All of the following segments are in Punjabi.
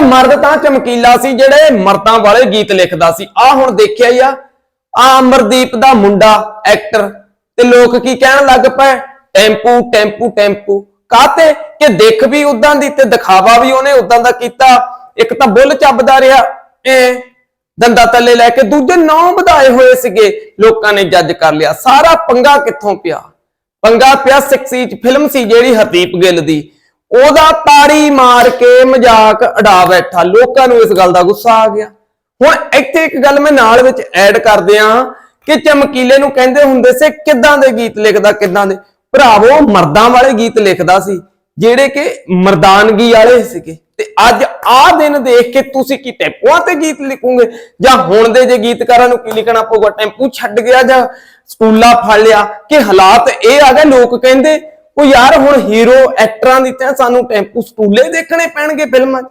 ਮਰਦ ਤਾਂ ਚਮਕੀਲਾ ਸੀ ਜਿਹੜੇ ਮਰਦਾਂ ਵਾਲੇ ਗੀਤ ਲਿਖਦਾ ਸੀ। ਆ ਹੁਣ ਦੇਖਿਆ ਹੀ ਆ ਆ ਅਮਰਦੀਪ ਦਾ ਮੁੰਡਾ ਐਕਟਰ ਤੇ ਲੋਕ ਕੀ ਕਹਿਣ ਲੱਗ ਪਏ? Tempo tempo tempo. ਕਾਤੇ ਕਿ ਦੇਖ ਵੀ ਉਦਾਂ ਦੀ ਤੇ ਦਿਖਾਵਾ ਵੀ ਉਹਨੇ ਉਦਾਂ ਦਾ ਕੀਤਾ। ਇੱਕ ਤਾਂ ਬੁੱਲ ਚੱਬਦਾ ਰਿਹਾ ਇਹ ਦੰਦਾ ਤੱਲੇ ਲੈ ਕੇ ਦੂਜੇ ਨੌ ਵਧਾਏ ਹੋਏ ਸੀਗੇ। ਲੋਕਾਂ ਨੇ ਜੱਜ ਕਰ ਲਿਆ। ਸਾਰਾ ਪੰਗਾ ਕਿੱਥੋਂ ਪਿਆ? ਪੰਗਾ ਪਿਆ ਸਿਕਸੀ ਚ ਫਿਲਮ ਸੀ ਜਿਹੜੀ ਹਰਦੀਪ ਗਿੱਲ ਦੀ। ਉਹਦਾ ਤਾੜੀ ਮਾਰ ਕੇ ਮਜ਼ਾਕ ਉਡਾ ਬੈਠਾ ਲੋਕਾਂ ਨੂੰ ਇਸ ਗੱਲ ਦਾ ਗੁੱਸਾ ਆ ਗਿਆ। ਹੁਣ ਇੱਥੇ ਇੱਕ ਗੱਲ ਮੈਂ ਨਾਲ ਵਿੱਚ ਐਡ ਕਰ ਦਿਆਂ ਕਿ ਚਮਕੀਲੇ ਨੂੰ ਕਹਿੰਦੇ ਹੁੰਦੇ ਸੀ, ਕਿੱਦਾਂ ਦੇ ਗੀਤ ਲਿਖਦਾ, ਕਿੱਦਾਂ ਦੇ। ਭਰਾਵੋ ਮਰਦਾਂ ਵਾਲੇ ਗੀਤ ਲਿਖਦਾ ਸੀ, ਜਿਹੜੇ ਕਿ ਮਰਦਾਨਗੀ ਵਾਲੇ ਸੀਗੇ। ਤੇ ਅੱਜ ਆਹ ਦਿਨ ਦੇਖ ਕੇ ਤੁਸੀਂ ਕੀ ਟੈਂਪੂਆਂ ਤੇ ਗੀਤ ਲਿਖੋਗੇ? ਜਾਂ ਹੁਣ ਦੇ ਜੇ ਗੀਤਕਾਰਾਂ ਨੂੰ ਕੀ ਲਿਖਣਾ ਪਊਗਾ? ਟੈਂਪੂ ਛੱਡ ਗਿਆ ਜਾਂ ਸਕੂਲਾ ਫੜ ਲਿਆ? ਕਿ ਹਾਲਾਤ ਇਹ ਆ ਗਏ, ਲੋਕ ਕਹਿੰਦੇ ਉਹ ਯਾਰ ਹੁਣ ਹੀਰੋ ਐਕਟਰਾਂ ਦੀ ਤਾਂ ਸਾਨੂੰ ਟੈਂਪੂ ਸਟੂਲੇ ਦੇਖਣੇ ਪੈਣਗੇ ਫਿਲਮਾਂ 'ਚ।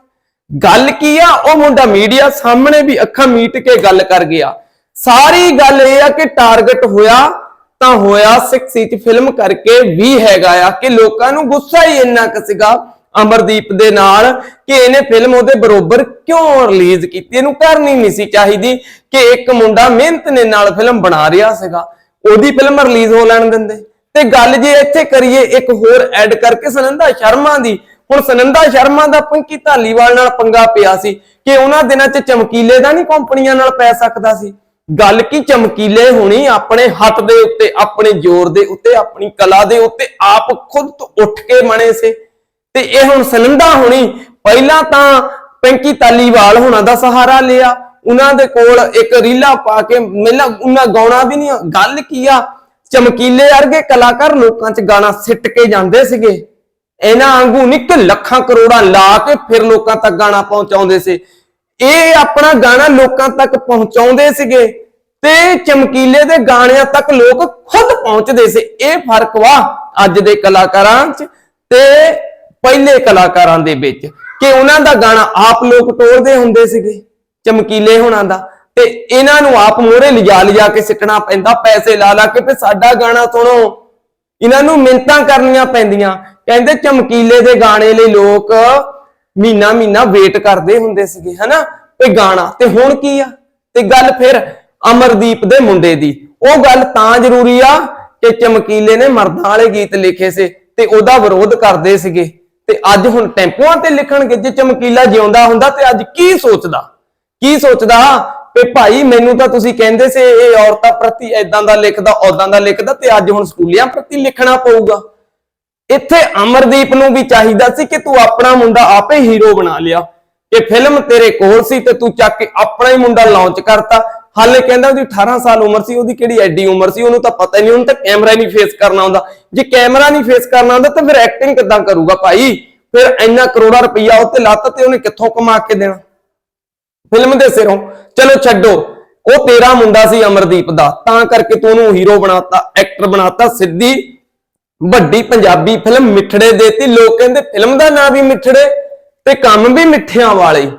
ਗੱਲ ਕੀ ਆ? ਉਹ ਮੁੰਡਾ ਮੀਡੀਆ ਸਾਹਮਣੇ ਵੀ ਅੱਖਾਂ ਮੀਟ ਕੇ ਗੱਲ ਕਰ ਗਿਆ। ਸਾਰੀ ਗੱਲ ਇਹ ਆ ਕਿ ਟਾਰਗੇਟ ਹੋਇਆ ਤਾਂ ਹੋਇਆ 6 ਚ ਫਿਲਮ ਕਰਕੇ ਵੀ ਹੈਗਾ ਆ ਕਿ ਲੋਕਾਂ ਨੂੰ ਗੁੱਸਾ ਹੀ ਇੰਨਾ ਕੁ ਸੀਗਾ ਅਮਰਦੀਪ ਦੇ ਨਾਲ ਕਿ ਇਹਨੇ ਫਿਲਮ ਉਹਦੇ ਬਰੋਬਰ ਕਿਉਂ ਰਿਲੀਜ਼ ਕੀਤੀ? ਇਹਨੂੰ ਕਰਨੀ ਨਹੀਂ ਸੀ ਚਾਹੀਦੀ ਕਿ ਇੱਕ ਮੁੰਡਾ ਮਿਹਨਤ ਨੇ ਨਾਲ ਫਿਲਮ ਬਣਾ ਰਿਹਾ ਸੀਗਾ। ਉਹਦੀ ਫਿਲਮ ਰਿਲੀਜ਼ ਹੋ ਲੈਣ ਦਿੰਦੇ। ਤੇ ਗੱਲ ਜੇ ਇੱਥੇ ਕਰੀਏ, ਇੱਕ ਹੋਰ ਐਡ ਕਰਕੇ ਸੁਨੰਦਾ ਸ਼ਰਮਾ ਦੀ। ਹੁਣ ਸੁਨੰਦਾ ਸ਼ਰਮਾ ਦਾ ਪੰਕੀ ਧਾਲੀਵਾਲ ਨਾਲ ਪੰਗਾ ਪਿਆ ਸੀ ਕਿ ਉਹਨਾਂ ਦਿਨਾਂ 'ਚ ਚਮਕੀਲੇ ਦਾ ਨਹੀਂ ਕੰਪਨੀਆਂ ਨਾਲ ਪੈ ਸਕਦਾ ਸੀ। ਗੱਲ ਕੀ ਚਮਕੀਲੇ ਹੋਣੀ ਆਪਣੇ ਹੱਥ ਦੇ ਉੱਤੇ, ਆਪਣੇ ਜ਼ੋਰ ਦੇ ਉੱਤੇ, ਆਪਣੀ ਕਲਾ ਦੇ ਉੱਤੇ, ਆਪ ਖੁਦ ਤੋਂ ਉੱਠ ਕੇ ਬਣੇ ਸੀ। ਤੇ ਇਹ ਹੁਣ ਸੁਨੰਦਾ ਹੋਣੀ, ਪਹਿਲਾਂ ਤਾਂ ਪੈਂਕੀ ਤਾਲੀਵਾਲ ਹੋਣਾ ਦਾ ਸਹਾਰਾ ਲਿਆ। ਉਹਨਾਂ ਦੇ ਕੋਲ ਇੱਕ ਰੀਲਾ ਪਾ ਕੇ ਮੇਲਾ, ਉਹਨਾਂ ਗਾਉਣਾ ਵੀ ਨਹੀਂ, ਗੱਲ ਕੀ ਆ? ਚਮਕੀਲੇ ਵਰਗੇ ਕਲਾਕਾਰ ਲੋਕਾਂ 'ਚ ਗਾਣਾ ਸਿੱਟ ਕੇ ਜਾਂਦੇ ਸੀਗੇ। ਇਹਨਾਂ ਵਾਂਗੂ ਨਹੀਂ ਲੱਖਾਂ ਕਰੋੜਾਂ ਲਾ ਕੇ ਫਿਰ ਲੋਕਾਂ ਤੱਕ ਗਾਣਾ ਪਹੁੰਚਾਉਂਦੇ ਸੀ। ਇਹ ਆਪਣਾ ਗਾਣਾ ਲੋਕਾਂ ਤੱਕ ਪਹੁੰਚਾਉਂਦੇ ਸੀਗੇ ਤੇ ਚਮਕੀਲੇ ਦੇ ਗਾਣਿਆਂ ਤੱਕ ਲੋਕ ਖੁਦ ਪਹੁੰਚਦੇ ਸੀ। ਇਹ ਫ਼ਰਕ ਵਾ ਅੱਜ ਦੇ ਕਲਾਕਾਰਾਂ 'ਚ ਤੇ ਪਹਿਲੇ ਕਲਾਕਾਰਾਂ ਦੇ ਵਿੱਚ ਕਿ ਉਹਨਾਂ ਦਾ ਗਾਣਾ ਆਪ ਲੋਕ ਟੋਲਦੇ ਹੁੰਦੇ ਸੀਗੇ, ਚਮਕੀਲੇ ਹੋਣਾ ਦਾ। ਤੇ ਇਹਨਾਂ ਨੂੰ ਆਪ ਮੋਹਰੇ ਲਿਜਾ ਲਿਜਾ ਕੇ ਸਿੱਟਣਾ ਪੈਂਦਾ, ਪੈਸੇ ਲਾ ਲਾ ਕੇ ਤੇ ਸਾਡਾ ਗਾਣਾ ਸੁਣੋ। ਇਹਨਾਂ ਨੂੰ ਮਿੰਤਾਂ ਕਰਨੀਆਂ ਪੈਂਦੀਆਂ। ਕਹਿੰਦੇ ਚਮਕੀਲੇ ਦੇ ਗਾਣੇ ਲਈ ਲੋਕ ਮਹੀਨਾ ਮਹੀਨਾ ਵੇਟ ਕਰਦੇ ਹੁੰਦੇ ਸੀਗੇ, ਹਨਾ? ਤੇ ਗਾਣਾ, ਤੇ ਹੁਣ ਕੀ ਆ? ਤੇ ਗੱਲ ਫਿਰ ਅਮਰਦੀਪ ਦੇ ਮੁੰਡੇ ਦੀ। ਉਹ ਗੱਲ ਤਾਂ ਜ਼ਰੂਰੀ ਆ ਕਿ ਚਮਕੀਲੇ ਨੇ ਮਰਦਾਂ ਵਾਲੇ ਗੀਤ ਲਿਖੇ ਸੀ ਤੇ ਉਹਦਾ ਵਿਰੋਧ ਕਰਦੇ ਸੀਗੇ। ਤੇ ਅੱਜ ਹੁਣ ਟੈਂਪੂਆਂ ਤੇ ਲਿਖਣਗੇ, ਜੇ ਚਮਕੀਲਾ ਜਿਉਂਦਾ ਹੁੰਦਾ ਤੇ ਅੱਜ ਕੀ ਸੋਚਦਾ? ਕੀ ਸੋਚਦਾ? ਕਿ ਭਾਈ ਮੈਨੂੰ ਤਾਂ ਤੁਸੀਂ ਕਹਿੰਦੇ ਸੀ ਇਹ ਔਰਤਾਂ ਪ੍ਰਤੀ ਐਦਾਂ ਦਾ ਲਿਖਦਾ ਔਦਾਂ ਦਾ ਲਿਖਦਾ ਤੇ ਅੱਜ ਹੁਣ ਸਕੂਲਿਆਂ ਪ੍ਰਤੀ ਲਿਖਣਾ ਪਊਗਾ। ਇੱਥੇ ਅਮਰਦੀਪ ਨੂੰ ਵੀ ਚਾਹੀਦਾ ਸੀ ਕਿ ਤੂੰ ਆਪਣਾ ਮੁੰਡਾ ਆਪੇ ਹੀਰੋ ਬਣਾ ਲਿਆ। ਕਿ ਫਿਲਮ ਤੇਰੇ ਕੋਲ ਸੀ ਤੇ ਤੂੰ ਚੱਕ ਕੇ ਆਪਣਾ ਹੀ ਮੁੰਡਾ ਲਾਂਚ ਕਰਤਾ। ਹਾਲੇ ਕਹਿੰਦਾ ਉਹਦੀ 18 ਸਾਲ ਉਮਰ ਸੀ, ਉਹਦੀ ਕਿਹੜੀ ਐਡੀ ਉਮਰ ਸੀ, ਉਹਨੂੰ ਤਾਂ ਪਤਾ ਹੀ ਨਹੀਂ, ਉਹਨੂੰ ਤਾਂ ਕੈਮਰਾ ਨਹੀਂ ਫੇਸ ਕਰਨਾ ਆਉਂਦਾ। ਜੇ ਕੈਮਰਾ ਨਹੀਂ ਫੇਸ ਕਰਨਾ ਆਉਂਦਾ ਤਾਂ ਫਿਰ ਐਕਟਿੰਗ ਕਿੱਦਾਂ ਕਰੂਗਾ ਭਾਈ? ਫਿਰ ਇੰਨਾ ਕਰੋੜਾ ਰੁਪਈਆ ਉੱਤੇ ਲੱਤ ਤੇ ਉਹਨੇ ਕਿੱਥੋਂ ਕਮਾ ਕੇ ਦੇਣਾ? ਫਿਲਮ ਦੇ ਸਿਰੋਂ। ਚਲੋ ਛੱਡੋ। ਉਹ ਤੇਰਾ ਮੁੰਡਾ ਸੀ ਅਮਰਦੀਪ ਦਾ। ਤਾਂ ਕਰਕੇ ਤੂੰ ਉਹਨੂੰ ਹੀਰੋ ਬਣਾਤਾ ਐਕਟਰ ਬਣਾਤਾ, ਸਿੱਧੀ ਵੱਡੀ ਪੰਜਾਬੀ ਫਿਲਮ ਮਿੱਠੜੇ ਦੇਤੀ ਲੋਕ ਕਹਿੰਦੇ, ਫਿਲਮ ਦਾ ਨਾਂ ਵੀ ਮਿੱਠੜੇ ਤੇ ਕੰਮ ਵੀ ਮਿੱਠਿਆਂ ਵਾਲੇ।